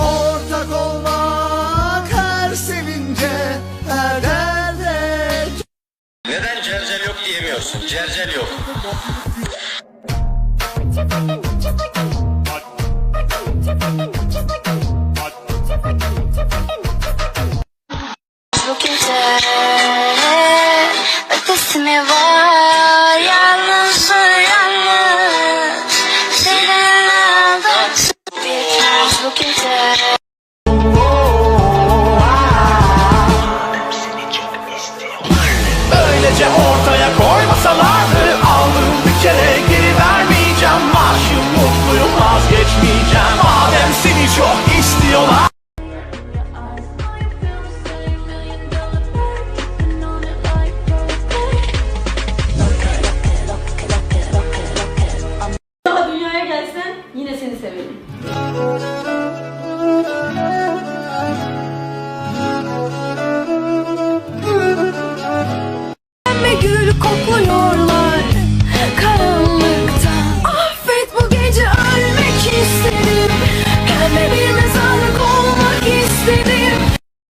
Ortak olmak her sevince, her derde Neden cercel yok diyemiyorsun? Cercel yok. Ötesi ötesine